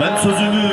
Ben sözümü